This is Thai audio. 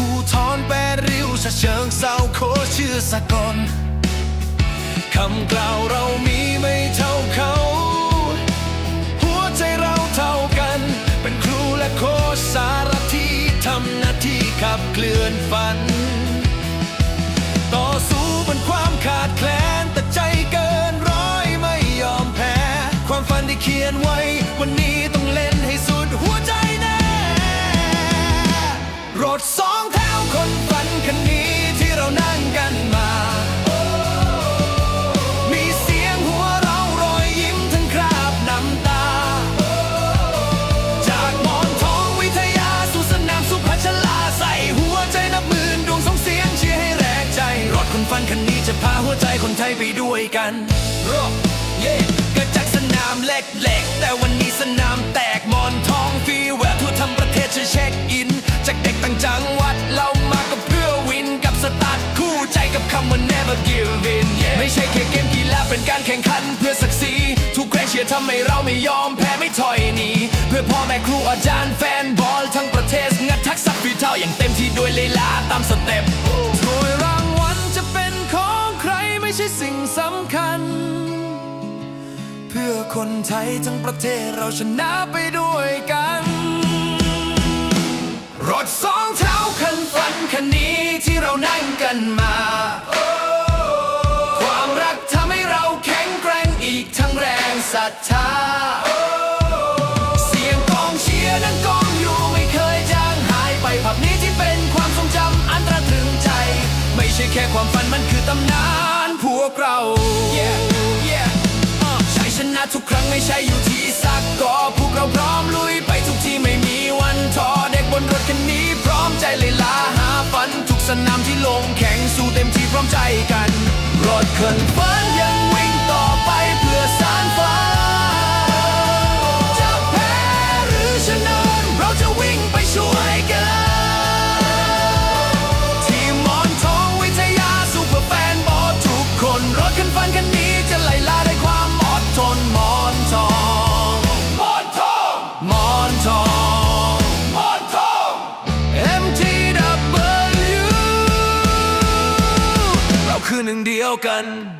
ภูทรแปดริ้วชะเชิงเศร้าโคชื่อสกลคำกล่าวเรามีไม่เท่าเขา หัวใจเราเท่ากัน เป็นครูและโคชสารที่ทำหน้าที่ขับเคลื่อนฝัน ต่อสู้บนความขาดแคลนแต่ใจเกินร้อยไม่ยอมแพ้ ความฝันที่เขียนไว้ คันนี้จะพาหัวใจคนไทยไปด้วยกันรถเย่เกิดจากสนามเล็กๆ แต่วันนี้สนามแตกมอนทองฟีเวร์ทั่วทั้งประเทศจะเช็คอิน จากเด็กต่างจังหวัดเรามาก็เพื่อวินกับสตาร์ทคู่ใจกับคำว่า never give in yeah ไม่ใช่แค่เกมกีฬาเป็นการแข่งขันเพื่อศักดิ์ศรีทุกแรงเชียร์ทำให้เราไม่ยอมแพ้ไม่ถอยหนีเพื่อพ่อแม่ครูอาจารย์แฟนบอลทั้งประเทศงัดทักษะฝีเท้าอย่างเต็มที่ด้วยลีลาตามสเต็ป ช่สิ่งสำคัญ เพื่อคนไทยทั้งประเทศเราชนะไปด้วยกัน รถสองแถวคันฝันคันนี้ที่เรานั่งกันมา ความรักทำให้เราแข็งแกร่งอีกทั้งแรงศรัทธาเสียงกองเชียร์นั้นกองอยู่ไม่เคยจางหายไปภาพนี้ที่เป็นความทรงจำอันตระตรึงใจไม่ใช่แค่ความฝันมันคือตำนาน วกเรา yeah, yeah. ชัยชนะทุกครั้งไม่ใช่อยู่ที่สักกอพวกเราพร้อมลุยไปทุกที่ไม่มีวันท้อเด็กบนรถคันนี้ พร้อมใจเลยลาหาฝันทุกสนามที่ลงแข่งสู้เต็มที่พร้อมใจกัน รถคันฝันยัง broken.